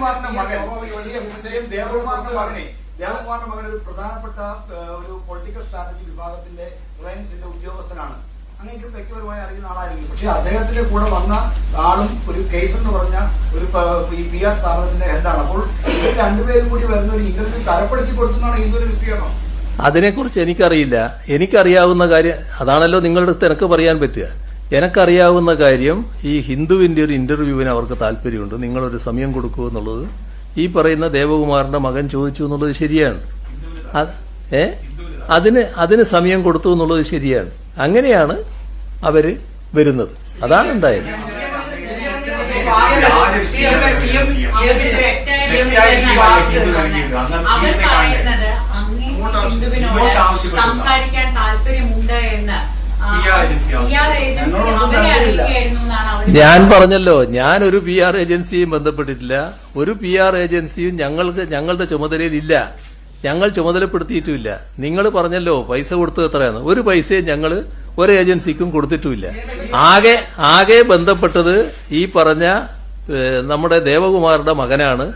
ദേവകുമാറിന്റെ മകൻ. ദേവകുമാറിന്റെ മകനെ. ദേവകുമാറിന്റെ മകൻ ഒരു പ്രധാനപ്പെട്ട ഒരു പൊളിറ്റിക്കൽ സ്ട്രാറ്റജി വിഭാഗത്തിന്റെ റിലയൻസിന്റെ ഉദ്യോഗസ്ഥനാണ്. അങ്ങനെയൊക്കെ വ്യക്തിപരമായി അറിയുന്ന ആളായിരിക്കും. പക്ഷെ അദ്ദേഹത്തിന്റെ കൂടെ വന്ന ആളും ഒരു കേസ് എന്ന് പറഞ്ഞ ഒരു പ- ഈ പി ആർ സ്ഥാപനത്തിന്റെ ഹെഡാണ് അപ്പോൾ ഇവർ രണ്ടുപേരും കൂടി വരുന്ന ഒരു ഇന്റർവ്യൂ തരപ്പെടുത്തി കൊടുക്കുന്നതാണ് ഇന്ത്യ വിസ്തീർണം അതിനെക്കുറിച്ച് എനിക്കറിയില്ല. എനിക്കറിയാവുന്ന കാര്യം അതാണല്ലോ നിങ്ങളുടെ അടുത്ത് എനിക്ക് പറയാൻ പറ്റുക. എനക്കറിയാവുന്ന കാര്യം ഈ ഹിന്ദുവിന്റെ ഒരു ഇന്റർവ്യൂവിന് അവർക്ക് താല്പര്യമുണ്ട്. നിങ്ങളൊരു സമയം കൊടുക്കൂ എന്നുള്ളത്. ഈ പറയുന്ന ദേവകുമാറിന്റെ മകൻ ചോദിച്ചു എന്നുള്ളത് ശരിയാണ്. ഏ? അതിന് അതിന് സമയം കൊടുത്തു എന്നുള്ളത് ശരിയാണ്. അങ്ങനെയാണ് അവർ വരുന്നത്. അതാണ് ഉണ്ടായത് സംസാരിക്കാൻ താല്പര്യമുണ്ട് എന്ന് ഞാൻ പറഞ്ഞല്ലോ ഞാൻ ഒരു പി ആർ ഏജൻസിയും ബന്ധപ്പെട്ടിട്ടില്ല. ഒരു പി ആർ ഏജൻസിയും ഞങ്ങൾക്ക് ഞങ്ങളുടെ ചുമതലയിൽ ഇല്ല. ഞങ്ങൾ ചുമതലപ്പെടുത്തിയിട്ടുമില്ല. നിങ്ങൾ പറഞ്ഞല്ലോ പൈസ കൊടുത്തത് എത്രയാണ് ഒരു പൈസയും ഞങ്ങൾ ഒരു ഏജൻസിക്കും കൊടുത്തിട്ടുമില്ല. ആകെ ആകെ ബന്ധപ്പെട്ടത് ഈ പറഞ്ഞ നമ്മുടെ ദേവകുമാറുടെ മകനാണ്.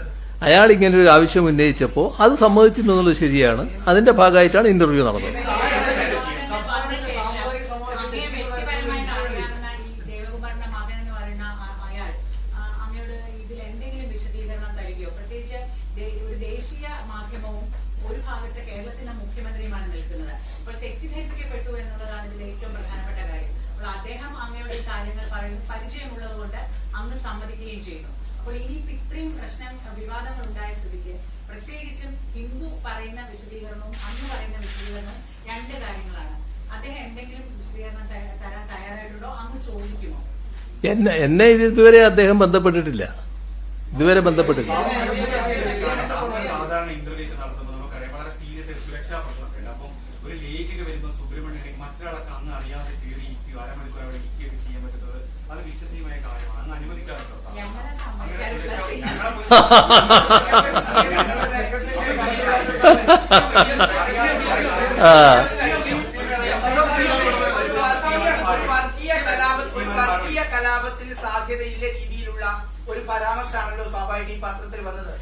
അയാൾ ഇങ്ങനെ ഒരു ആവശ്യം ഉന്നയിച്ചപ്പോൾ അത് സമ്മതിച്ചിട്ടുള്ളത് ശരിയാണ്. അതിന്റെ ഭാഗമായിട്ടാണ് ഇന്റർവ്യൂ നടന്നത് അങ്ങേ വ്യക്തിപരമായിട്ട് അറിയാവുന്ന ഈ ദേവകുമാറിന്റെ മകൻ എന്ന് പറയുന്ന ആ- അയാൾ ആ, അങ്ങയോട് ഇതിൽ എന്തെങ്കിലും വിശദീകരണം തരികയോ പ്രത്യേകിച്ച് ദേ- ഒരു ദേശീയ മാധ്യമവും ഒരു ഭാഗത്ത് കേരളത്തിന്റെ മുഖ്യമന്ത്രിയുമാണ് നിൽക്കുന്നത് അപ്പോൾ തെറ്റിദ്ധരിപ്പിക്കപ്പെട്ടു എന്നുള്ളതാണ് ഇതിൽ ഏറ്റവും പ്രധാനപ്പെട്ട കാര്യം അപ്പോൾ അദ്ദേഹം അങ്ങയുടെ ഈ കാര്യങ്ങൾ പറയുന്ന പരിചയമുള്ളത് കൊണ്ട് അങ്ങ് സമ്മതിക്കുകയും ചെയ്യുന്നു അപ്പോൾ ഇനി ഇത്രയും പ്രശ്നം വിവാദങ്ങൾ ഉണ്ടായ സ്ഥിതിക്ക് പ്രത്യേകിച്ചും ഹിന്ദു പറയുന്ന വിശദീകരണവും അന്ന് പറയുന്ന വിശദീകരണവും രണ്ട് കാര്യങ്ങളാണ്. അദ്ദേഹം എന്തെങ്കിലും വിശദീകരണം തരാൻ തയ്യാറായിട്ടുണ്ടോ? അങ്ങ് ചോദിക്കുമോ? എന്നെ എന്നെ ഇത് ഇതുവരെ അദ്ദേഹം ബന്ധപ്പെട്ടിട്ടില്ല. ഇതുവരെ ബന്ധപ്പെട്ടിട്ടില്ല. ലേഖിക വരുമ്പോൾ സുബ്രഹ്മണ്യൻ മറ്റൊരാളൊക്കെ അന്ന് അറിയാതെ കയറി ഇരിക്കുകയോ അരമണിക്കൂർ അവിടെ ഇരിക്കുകയൊക്കെ ചെയ്യാൻ പറ്റുന്നത് അത് വിശ്വസനീയമായ കാര്യമാണ്. അന്ന് അനുവദിക്കാറുണ്ടോ? ഞങ്ങളെ അങ്ങനെ സമ്മതിക്കാറില്ല സുരക്ഷ- ആ ഒരു വർഗീയ കലാപത്തിൽ ഒരു വർഗീയ കലാപത്തിന് സാധ്യതയില്ല രീതിയിലുള്ള ഒരു പരാമർശമാണല്ലോ സ്വാഭാവിക ഈ പത്രത്തിൽ വന്നത്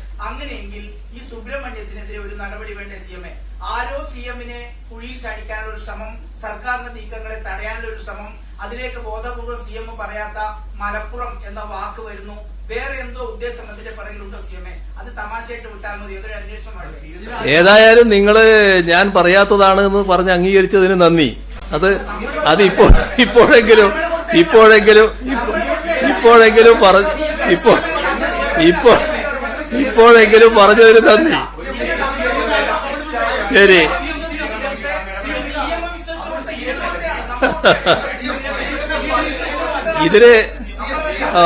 അങ്ങനെയെങ്കിൽ ഈ സുബ്രഹ്മണ്യത്തിനെതിരെ ഒരു നടപടി വേണ്ട സി എം എ? ആരോ സി എമ്മിനെ കുഴിയിൽ ചാടിക്കാനുള്ള ഒരു ശ്രമം സർക്കാരിന്റെ നീക്കങ്ങളെ തടയാനുള്ള ഒരു ശ്രമം അതിലേക്ക് ബോധപൂർവം സി എം പറയാത്ത മലപ്പുറം എന്ന വാക്ക് വരുന്നു. വേറെ എന്തോ ഉദ്ദേശം അതിന്റെ പിറകിലുണ്ടോ സി എം എ? അത് തമാശയായിട്ട് വിട്ടാൽ മതി. അതൊരു അന്വേഷണമാണ് ഏതായാലും നിങ്ങൾ ഞാൻ പറയാത്തതാണ് എന്ന് പറഞ്ഞ് അംഗീകരിച്ചതിന് നന്ദി. അത് അത് ഇപ്പോ ഇപ്പോഴെങ്കിലും ഇപ്പോഴെങ്കിലും ഇപ്പോ- ഇപ്പോഴെങ്കിലും പറഞ്ഞു ഇപ്പോ ഇപ്പോൾ ഇപ്പോഴെങ്കിലും പറഞ്ഞതിന് നന്ദി. ശരി. ഇതിൽ ആ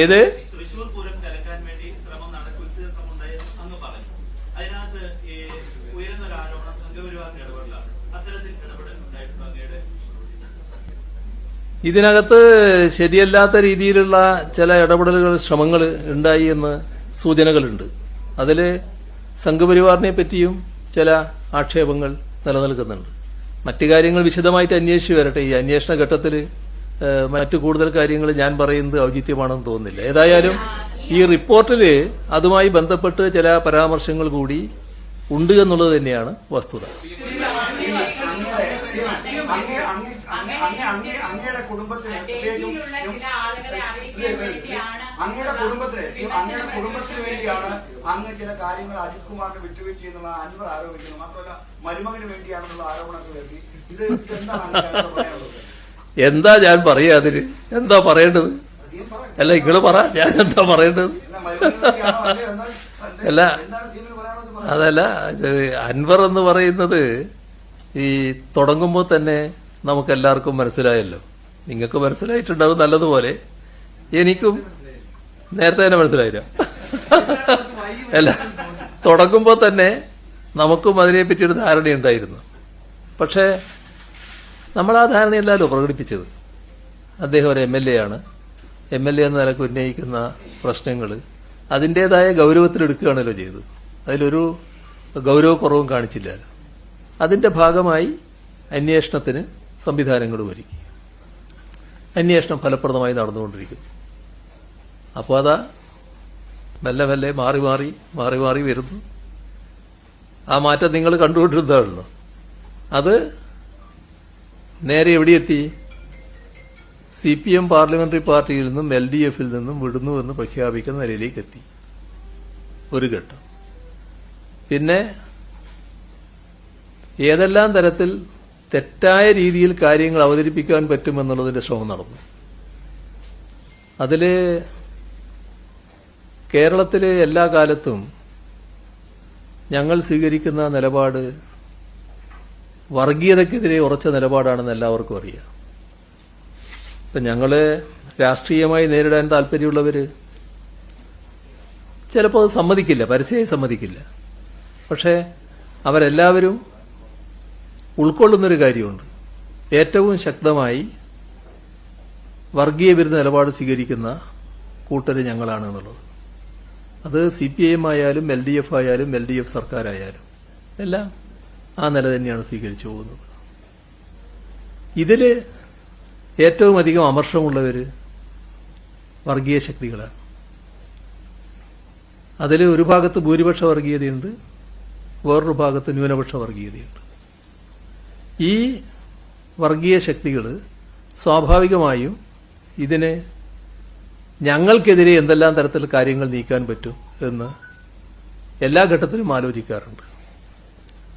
ഏത് തൃശൂർ പൂരം കലക്കാൻ വേണ്ടി ശ്രമം നടക്കും ഉത്സവ ശ്രമം ഉണ്ടായെന്ന് അങ്ങ് പറഞ്ഞു അതിനകത്ത് ഈ ഉയരുന്ന ഒരു ആരോപണം സംഘപരിവാറിന്റെ ഇടപെടലാണ് അത്തരത്തിൽ ഇടപെടൽ ഉണ്ടായിട്ടുണ്ടോ അങ്ങയുടെ ഇതിനകത്ത് ശരിയല്ലാത്ത രീതിയിലുള്ള ചില ഇടപെടലുകൾ ശ്രമങ്ങൾ ഉണ്ടായി എന്ന് സൂചനകളുണ്ട് അതിൽ സംഘപരിവാറിനെ പറ്റിയും ചില ആക്ഷേപങ്ങൾ നിലനിൽക്കുന്നുണ്ട് മറ്റു കാര്യങ്ങൾ വിശദമായിട്ട് അന്വേഷിച്ചു വരട്ടെ ഈ അന്വേഷണ ഘട്ടത്തിൽ മറ്റു കൂടുതൽ കാര്യങ്ങൾ ഞാൻ പറയുന്നത് ഔചിത്യമാണെന്ന് തോന്നുന്നില്ല ഏതായാലും ഈ റിപ്പോർട്ടിൽ അതുമായി ബന്ധപ്പെട്ട് ചില പരാമർശങ്ങൾ കൂടി ഉണ്ട് എന്നുള്ളത് തന്നെയാണ് വസ്തുത അങ്ങേ- അങ്ങേ- അങ്ങേ- അങ്ങേ- അങ്ങേ- അങ്ങയുടെ കുടുംബത്തിന് അങ്ങയുടെ കുടുംബത്തിന് അങ്ങയുടെ കുടുംബത്തിന് വേണ്ടിയാണ് അങ്ങ് ചില കാര്യങ്ങൾ അജിത് കുമാറിന് വിട്ടുവീഴ്ച എന്നുള്ള അൻവർ ആരോപിക്കുന്നു. മാത്രമല്ല മരുമകന് വേണ്ടിയാണെന്നുള്ള ആരോപണങ്ങൾ വരുത്തി ഇത് എന്താണ് പറയാനുള്ളത്? എന്താ ഞാൻ പറയാ അതിന്? എന്താ പറയേണ്ടത്? അല്ല ഇങ്ങൾ പറ. ഞാൻ എന്താ പറയേണ്ടത്? അല്ല, അതല്ല ഇത് അൻവർ എന്ന് പറയുന്നത് ഈ തുടങ്ങുമ്പോൾ തന്നെ നമുക്ക് എല്ലാവർക്കും മനസ്സിലായല്ലോ നിങ്ങൾക്ക് മനസ്സിലായിട്ടുണ്ടാവും നല്ലതുപോലെ. എനിക്കും നേരത്തെ തന്നെ മനസ്സിലായില്ല. അല്ല തുടങ്ങുമ്പോൾ തന്നെ നമുക്കും അതിനെപ്പറ്റി ഒരു ധാരണയുണ്ടായിരുന്നു പക്ഷേ നമ്മൾ ആ ധാരണയല്ലല്ലോ പ്രകടിപ്പിച്ചത്? അദ്ദേഹം ഒരു എം എൽ എ ആണ്. എം എൽ എ എന്ന നിലയ്ക്ക് ഉന്നയിക്കുന്ന പ്രശ്നങ്ങൾ അതിന്റെതായ ഗൗരവത്തിലെടുക്കുകയാണല്ലോ ചെയ്തത്. അതിലൊരു ഗൗരവക്കുറവും കാണിച്ചില്ല അതിന്റെ ഭാഗമായി അന്വേഷണത്തിന് സംവിധാനങ്ങൾ ഒരുക്കി. അന്വേഷണം ഫലപ്രദമായി നടന്നുകൊണ്ടിരിക്കുന്നു അപ്പോൾ അതാ മെല്ലെ മെല്ലെ മാറി മാറി മാറി മാറി വരുന്നു. ആ മാറ്റം നിങ്ങൾ കണ്ടുകൊണ്ടിരുന്നതാണല്ലോ. അത് നേരെ എവിടെയെത്തി? സി പി എം പാർലമെന്ററി പാർട്ടിയിൽ നിന്നും എൽ ഡി എഫിൽ നിന്നും വിടുന്നു എന്ന് പ്രഖ്യാപിക്കുന്ന നിലയിലേക്ക് എത്തി ഒരു ഘട്ടം. പിന്നെ ഏതെല്ലാം തരത്തിൽ തെറ്റായ രീതിയിൽ കാര്യങ്ങൾ അവതരിപ്പിക്കാൻ പറ്റുമെന്നുള്ളതിന്റെ ശ്രമം നടന്നു. അതിൽ കേരളത്തിലെ എല്ലാ കാലത്തും ഞങ്ങൾ സ്വീകരിക്കുന്ന നിലപാട് വർഗീയതയ്ക്കെതിരെ ഉറച്ച നിലപാടാണെന്ന് എല്ലാവർക്കും അറിയാം. ഇപ്പൊ ഞങ്ങൾ രാഷ്ട്രീയമായി നേരിടാൻ താല്പര്യമുള്ളവര് ചിലപ്പോൾ അത് സമ്മതിക്കില്ല പരസ്യമായി സമ്മതിക്കില്ല. പക്ഷേ അവരെല്ലാവരും ഉൾക്കൊള്ളുന്നൊരു കാര്യമുണ്ട്. ഏറ്റവും ശക്തമായി വർഗീയ വിരുദ്ധ നിലപാട് സ്വീകരിക്കുന്ന കൂട്ടർ ഞങ്ങളാണ് എന്നുള്ളത് അത് സി പി ഐ എം ആയാലും എൽ ഡി എഫ് ആയാലും എൽ ഡി എഫ് സർക്കാരായാലും എല്ലാം ആ നില തന്നെയാണ് സ്വീകരിച്ചു പോകുന്നത്. ഇതിൽ ഏറ്റവും അധികം അമർഷമുള്ളവർ വർഗീയ ശക്തികളാണ്. അതിൽ ഒരു ഭാഗത്ത് ഭൂരിപക്ഷ വർഗീയതയുണ്ട് വേറൊരു ഭാഗത്ത് ന്യൂനപക്ഷ വർഗീയതയുണ്ട്. ഈ വർഗീയ ശക്തികൾ സ്വാഭാവികമായും ഇതിനെ ഞങ്ങൾക്കെതിരെ എന്തെല്ലാം തരത്തിൽ കാര്യങ്ങൾ നീക്കാൻ പറ്റും എന്ന് എല്ലാ ഘട്ടത്തിലും ആലോചിക്കാറുണ്ട്.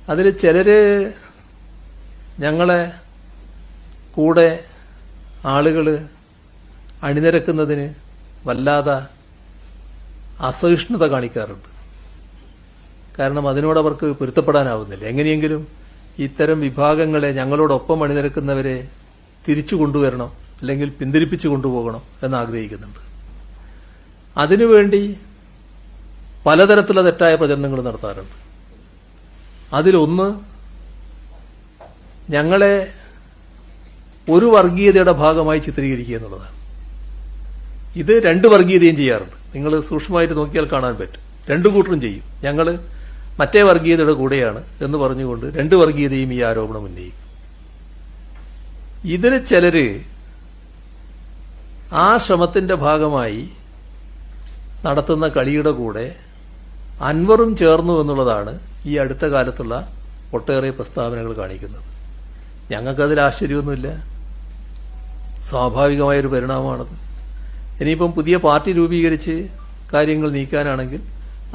അതിൽ ചിലര് ഞങ്ങളെ കൂടെ ആളുകൾ അണിനിരക്കുന്നതിന് വല്ലാതെ അസഹിഷ്ണുത കാണിക്കാറുണ്ട്. കാരണം അതിനോടവർക്ക് പൊരുത്തപ്പെടാനാവുന്നില്ല. എങ്ങനെയെങ്കിലും ഇത്തരം വിഭാഗങ്ങളെ ഞങ്ങളോടൊപ്പം അണിനിരക്കുന്നവരെ തിരിച്ചു കൊണ്ടുവരണം അല്ലെങ്കിൽ പിന്തിരിപ്പിച്ചു കൊണ്ടുപോകണം എന്നാഗ്രഹിക്കുന്നുണ്ട്. അതിനുവേണ്ടി പലതരത്തിലുള്ള തെറ്റായ പ്രചരണങ്ങൾ നടത്താറുണ്ട്. അതിലൊന്ന് ഞങ്ങളെ ഒരു വർഗീയതയുടെ ഭാഗമായി ചിത്രീകരിക്കുക എന്നുള്ളതാണ്. ഇത് രണ്ട് വർഗീയതയും ചെയ്യാറുണ്ട്. നിങ്ങൾ സൂക്ഷ്മമായിട്ട് നോക്കിയാൽ കാണാൻ പറ്റും. രണ്ടു കൂട്ടരും ചെയ്യും. ഞങ്ങൾ മറ്റേ വർഗീയതയുടെ കൂടെയാണ് എന്ന് പറഞ്ഞുകൊണ്ട് രണ്ട് വർഗീയതയും ഈ ആരോപണം ഉന്നയിക്കും. ഇതിൽ ചിലര് ആ ശ്രമത്തിന്റെ ഭാഗമായി നടത്തുന്ന കളിയുടെ കൂടെ അൻവറും ചേർന്നു എന്നുള്ളതാണ് ഈ അടുത്ത കാലത്തുള്ള ഒട്ടേറെ പ്രസ്താവനകൾ കാണിക്കുന്നത്. ഞങ്ങൾക്കതിൽ ആശ്ചര്യമൊന്നുമില്ല. സ്വാഭാവികമായൊരു പരിണാമമാണത്. ഇനിയിപ്പം പുതിയ പാർട്ടി രൂപീകരിച്ച് കാര്യങ്ങൾ നീക്കാനാണെങ്കിൽ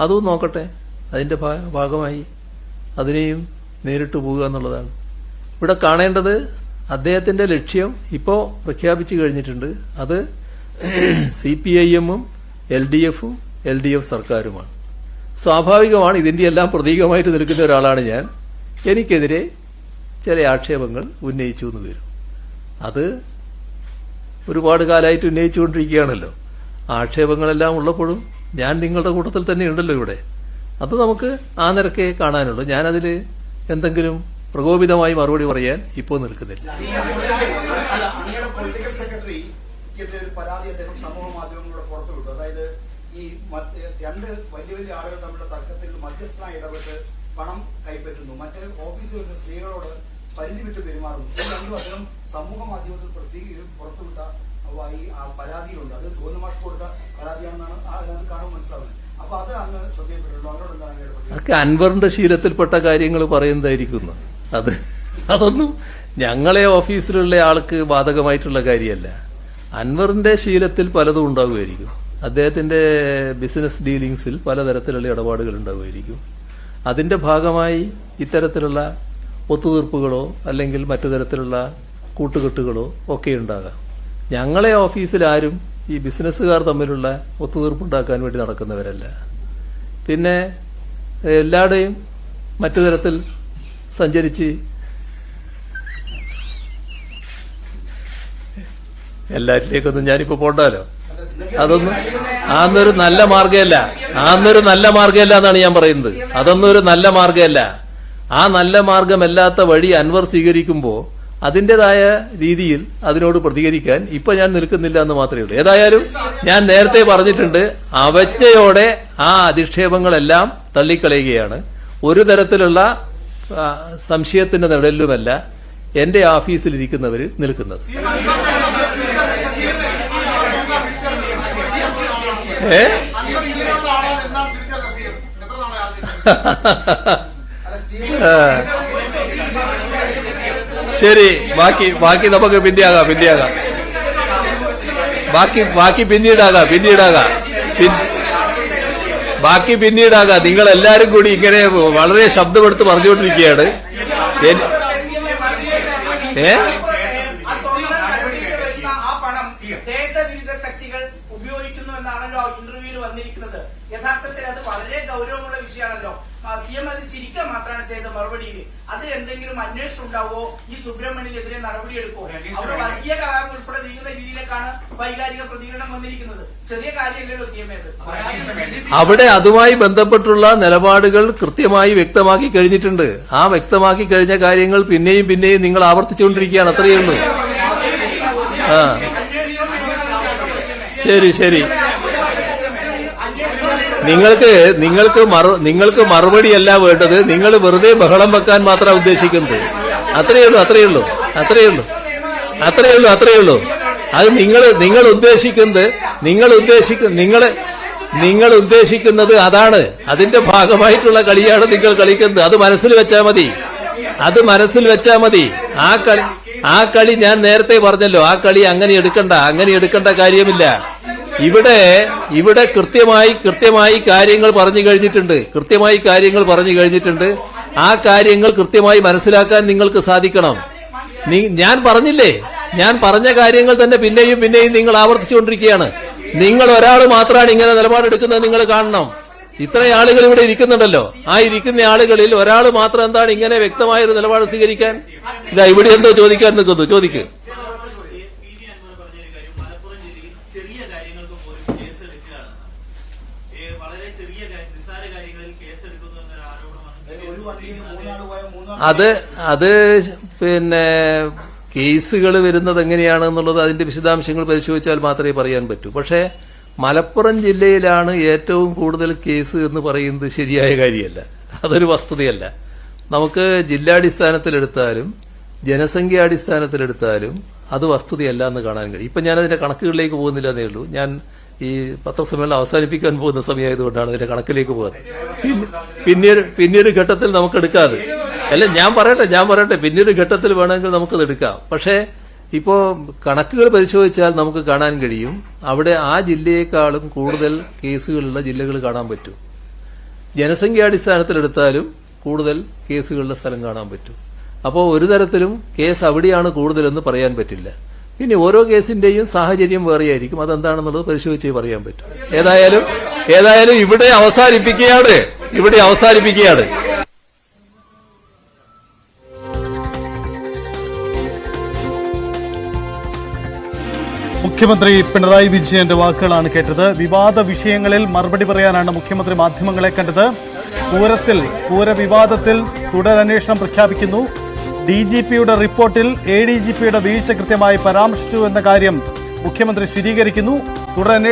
അതും നോക്കട്ടെ. അതിന്റെ ഭാഗമായി അതിനെയും നേരിട്ട് പോവുക എന്നുള്ളതാണ്. ഇവിടെ കാണേണ്ടത് അദ്ദേഹത്തിന്റെ ലക്ഷ്യം ഇപ്പോ പ്രഖ്യാപിച്ചു കഴിഞ്ഞിട്ടുണ്ട്. അത് സി പി ഐ എമ്മും എൽ ഡി എഫും എൽ ഡി എഫ് സർക്കാരുമാണ്. സ്വാഭാവികമാണ് ഇതിന്റെ എല്ലാം പ്രതീകമായിട്ട് നിൽക്കുന്ന ഒരാളാണ് ഞാൻ. എനിക്കെതിരെ ചില ആക്ഷേപങ്ങൾ ഉന്നയിച്ചു എന്ന് വരും. അത് ഒരുപാട് കാലമായിട്ട് ഉന്നയിച്ചുകൊണ്ടിരിക്കുകയാണല്ലോ. ആക്ഷേപങ്ങളെല്ലാം ഉള്ളപ്പോഴും ഞാൻ നിങ്ങളുടെ കൂട്ടത്തിൽ തന്നെ ഉണ്ടല്ലോ ഇവിടെ. അത് നമുക്ക് ആ നിരക്കെ കാണാനുള്ളൂ. ഞാനതിൽ എന്തെങ്കിലും പ്രകോപിതമായി മറുപടി പറയാൻ ഇപ്പോൾ നിൽക്കുന്നില്ല. പരാതി അദ്ദേഹം സമൂഹ മാധ്യമങ്ങളിലൂടെ പുറത്തുവിട്ടു. അതായത് ഈ രണ്ട് വലിയ വലിയ ആളുകൾ തമ്മിലുള്ള തർക്കത്തിൽ മധ്യസ്ഥനായി ഇടപെട്ട് പണം കൈപ്പറ്റുന്നു. മറ്റ് ഓഫീസിൽ സ്ത്രീകളോട് പരിധി വിട്ട് പെരുമാറുന്നു. ഇത് രണ്ടും അദ്ദേഹം സമൂഹ മാധ്യമത്തിൽ പ്രസിദ്ധീ- പുറത്തുവിട്ട ഈ പരാതിയിലുണ്ട്. അത് ഗോവിന്ദമാഷ് കൊടുത്ത പരാതിയാണെന്നാണ് അതിനകത്ത് കാണുമ്പോൾ മനസ്സിലാവുന്നത്. അതൊക്കെ അൻവറിന്റെ ശീലത്തിൽപ്പെട്ട കാര്യങ്ങൾ പറയുന്നതായിരിക്കുന്നു. അത് അതൊന്നും ഞങ്ങളെ ഓഫീസിലുള്ള ആൾക്ക് ബാധകമായിട്ടുള്ള കാര്യമല്ല. അൻവറിന്റെ ശീലത്തിൽ പലതും ഉണ്ടാവുമായിരിക്കും. അദ്ദേഹത്തിന്റെ ബിസിനസ് ഡീലിങ്സിൽ പലതരത്തിലുള്ള ഇടപാടുകൾ ഉണ്ടാവുമായിരിക്കും. അതിന്റെ ഭാഗമായി ഇത്തരത്തിലുള്ള ഒത്തുതീർപ്പുകളോ അല്ലെങ്കിൽ മറ്റു തരത്തിലുള്ള കൂട്ടുകെട്ടുകളോ ഒക്കെ ഉണ്ടാകാം. ഞങ്ങളെ ഓഫീസിൽ ആരും ഈ ബിസിനസ്സുകാർ തമ്മിലുള്ള ഒത്തുതീർപ്പുണ്ടാക്കാൻ വേണ്ടി നടക്കുന്നവരല്ല. പിന്നെ എല്ലാവരുടെയും മറ്റു തരത്തിൽ സഞ്ചരിച്ച് എല്ലാറ്റിലേക്കൊന്നും ഞാനിപ്പോ പോണ്ടാലോ? അതൊന്നും ആന്നൊരു നല്ല മാർഗമല്ല ആന്നൊരു നല്ല മാർഗമല്ല എന്നാണ് ഞാൻ പറയുന്നത്. അതൊന്നും ഒരു നല്ല മാർഗമല്ല ആ നല്ല മാർഗമല്ലാത്ത വഴി അൻവർ സ്വീകരിക്കുമ്പോ അതിന്റേതായ രീതിയിൽ അതിനോട് പ്രതികരിക്കാൻ ഇപ്പൊ ഞാൻ നിൽക്കുന്നില്ല എന്ന് മാത്രമേ ഉള്ളൂ. ഏതായാലും ഞാൻ നേരത്തെ പറഞ്ഞിട്ടുണ്ട് അവജ്ഞയോടെ ആ അധിക്ഷേപങ്ങളെല്ലാം തള്ളിക്കളയുകയാണ്. ഒരു തരത്തിലുള്ള സംശയത്തിന്റെ നിഴലിലുമല്ല എന്റെ ഓഫീസിലിരിക്കുന്നവർ നിൽക്കുന്നത്. ഏ? ആ. ശരി ബാക്കി ബാക്കി നമുക്ക് പിന്നെയാകാം പിന്നെയാകാം. ബാക്കി ബാക്കി പിന്നീടാകാം പിന്നീടാകാം. ബാക്കി പിന്നീടാകാം. നിങ്ങൾ എല്ലാരും കൂടി ഇങ്ങനെ വളരെ ശബ്ദമെടുത്ത് പറഞ്ഞുകൊണ്ടിരിക്കുകയാണ്. ഏ ആ സ്വർണം കടത്തിയിട്ട് വരുന്ന ആ പണം ദേശവിരുദ്ധ ശക്തികൾ ഉപയോഗിക്കുന്നു എന്നാണല്ലോ ഇന്റർവ്യൂവിൽ വന്നിരിക്കുന്നത് യഥാർത്ഥത്തിൽ അത് വളരെ ഗൗരവമുള്ള വിഷയമാണല്ലോ. സി എം അത് ചിരിക്കുക മാത്രമാണ് ചെയ്ത മറുപടിയിൽ. അതിൽ എന്തെങ്കിലും അന്വേഷണം ഉണ്ടാവോ? ഈ സുബ്രഹ്മണ്യനെതിരെ എടുക്കുമോ അവിടെ വർഗീയ കലാപം ഉൾപ്പെടെ നീങ്ങുന്ന രീതിയിലേക്കാണ് വൈകാരിക പ്രതികരണം വന്നിരിക്കുന്നത്. ചെറിയ കാര്യമല്ലല്ലോ സി എം അവിടെ അതുമായി ബന്ധപ്പെട്ടുള്ള നിലപാടുകൾ കൃത്യമായി വ്യക്തമാക്കി കഴിഞ്ഞിട്ടുണ്ട്. ആ വ്യക്തമാക്കി കഴിഞ്ഞ കാര്യങ്ങൾ പിന്നെയും പിന്നെയും നിങ്ങൾ ആവർത്തിച്ചുകൊണ്ടിരിക്കുകയാണ്. അത്രയേ ഉള്ളൂ. ആ. ശരി ശരി. നിങ്ങൾക്ക് നിങ്ങൾക്ക് മറു നിങ്ങൾക്ക് മറുപടിയല്ല വേണ്ടത്. നിങ്ങൾ വെറുതെ ബഹളം വെക്കാൻ മാത്രമാണ് ഉദ്ദേശിക്കുന്നത്. അത്രയേ ഉള്ളൂ അത്രയേ ഉള്ളൂ അത്രയേ ഉള്ളൂ അത്രയേ ഉള്ളൂ അത്രയേ ഉള്ളൂ. അത് നിങ്ങൾ നിങ്ങൾ ഉദ്ദേശിക്കുന്നത് നിങ്ങൾ ഉദ്ദേശിക്കുന്ന നിങ്ങൾ നിങ്ങൾ ഉദ്ദേശിക്കുന്നത് അതാണ്. അതിന്റെ ഭാഗമായിട്ടുള്ള കളിയാണ് നിങ്ങൾ കളിക്കുന്നത്. അത് മനസ്സിൽ വെച്ചാൽ മതി. അത് മനസ്സിൽ വെച്ചാൽ മതി. ആ കളി ആ കളി ഞാൻ നേരത്തെ പറഞ്ഞല്ലോ. ആ കളി അങ്ങനെ എടുക്കണ്ട അങ്ങനെ എടുക്കേണ്ട കാര്യമില്ല. ഇവിടെ ഇവിടെ കൃത്യമായി കൃത്യമായി കാര്യങ്ങൾ പറഞ്ഞു കഴിഞ്ഞിട്ടുണ്ട്. കൃത്യമായി കാര്യങ്ങൾ പറഞ്ഞു കഴിഞ്ഞിട്ടുണ്ട്. ആ കാര്യങ്ങൾ കൃത്യമായി മനസ്സിലാക്കാൻ നിങ്ങൾക്ക് സാധിക്കണം. ഞാൻ പറഞ്ഞില്ലേ? ഞാൻ പറഞ്ഞ കാര്യങ്ങൾ തന്നെ പിന്നെയും പിന്നെയും നിങ്ങൾ ആവർത്തിച്ചുകൊണ്ടിരിക്കുകയാണ്. നിങ്ങൾ ഒരാൾ മാത്രമാണ് ഇങ്ങനെ നിലപാടെടുക്കുന്നത് നിങ്ങൾ കാണണം. ഇത്ര ആളുകൾ ഇവിടെ ഇരിക്കുന്നുണ്ടല്ലോ. ആ ഇരിക്കുന്ന ആളുകളിൽ ഒരാൾ മാത്രം എന്താണ് ഇങ്ങനെ വ്യക്തമായ ഒരു നിലപാട് സ്വീകരിക്കാൻ? ഇതാ ഇവിടെ എന്തോ ചോദിക്കാൻ നിൽക്കുന്നു. ചോദിക്ക് ഈ പി വി അൻവർ പറഞ്ഞൊരു കാര്യം മലപ്പുറം ജില്ലയിൽ ചെറിയ കാര്യങ്ങൾക്ക് പോലും കേസ് എടുക്കുകയാണ് ഏ, വളരെ ചെറിയ കാര്യം- നിസ്സാര കാര്യങ്ങളിൽ കേസ് എടുക്കുന്നു എന്നൊരു ആരോപണമാണ് ഒരു വണ്ടിയിൽ മൂന്നാൾ പോയ മൂന്നാൾ അത് അത് പിന്നെ കേസുകൾ വരുന്നത് എങ്ങനെയാണ് എന്നുള്ളത് അതിന്റെ വിശദാംശങ്ങൾ പരിശോധിച്ചാൽ മാത്രമേ പറയാൻ പറ്റൂ. പക്ഷേ മലപ്പുറം ജില്ലയിലാണ് ഏറ്റവും കൂടുതൽ കേസ് എന്ന് പറയുന്നത് ശരിയായ കാര്യമല്ല. അതൊരു വസ്തുതയല്ല. നമുക്ക് ജില്ലാടിസ്ഥാനത്തിലെടുത്താലും ജനസംഖ്യാടിസ്ഥാനത്തിലെടുത്താലും അത് വസ്തുതയല്ല എന്ന് കാണാൻ കഴിയും. ഇപ്പം ഞാൻ അതിന്റെ കണക്കുകളിലേക്ക് പോകുന്നില്ല എന്നേ ഉള്ളൂ. ഞാൻ ഈ പത്രസമ്മേളനം അവസാനിപ്പിക്കാൻ പോകുന്ന സമയമായതുകൊണ്ടാണ് അതിന്റെ കണക്കിലേക്ക് പോകുന്നത്. പിന്നീട് പിന്നീട് ഘട്ടത്തിൽ നമുക്ക് എടുക്കാതെ. അല്ല ഞാൻ പറയട്ടെ ഞാൻ പറയട്ടെ. പിന്നീട് ഘട്ടത്തിൽ വേണമെങ്കിൽ നമുക്കത് എടുക്കാം. പക്ഷേ ഇപ്പോ കണക്കുകൾ പരിശോധിച്ചാൽ നമുക്ക് കാണാൻ കഴിയും. അവിടെ ആ ജില്ലയെക്കാളും കൂടുതൽ കേസുകളുള്ള ജില്ലകൾ കാണാൻ പറ്റും. ജനസംഖ്യാടിസ്ഥാനത്തിലെടുത്താലും കൂടുതൽ കേസുകളുടെ സ്ഥലം കാണാൻ പറ്റും. അപ്പോൾ ഒരു തരത്തിലും കേസ് അവിടെയാണ് കൂടുതലെന്ന് പറയാൻ പറ്റില്ല. പിന്നെ ഓരോ കേസിന്റെയും സാഹചര്യം വേറെയായിരിക്കും. അതെന്താണെന്നുള്ളത് പരിശോധിച്ചേ പറയാൻ പറ്റും. ഏതായാലും ഏതായാലും ഇവിടെ അവസാനിപ്പിക്കുകയാണ്. ഇവിടെ അവസാനിപ്പിക്കുകയാണ്. മുഖ്യമന്ത്രി പിണറായി വിജയന്റെ വാക്കുകളാണ് കേട്ടത്. വിവാദ വിഷയങ്ങളിൽ മറുപടി പറയാനാണ് മുഖ്യമന്ത്രി മാധ്യമങ്ങളെ കണ്ടത്. പൂരത്തിൽ പൂരവിവാദത്തിൽ തുടരന്വേഷണം പ്രഖ്യാപിക്കുന്നു. ഡി ജി പിയുടെ റിപ്പോർട്ടിൽ എ ഡി ജി പിയുടെ വീഴ്ച കൃത്യമായി പരാമർശിച്ചു എന്ന കാര്യം മുഖ്യമന്ത്രി സ്ഥിരീകരിക്കുന്നു. തുടരന്വേഷണം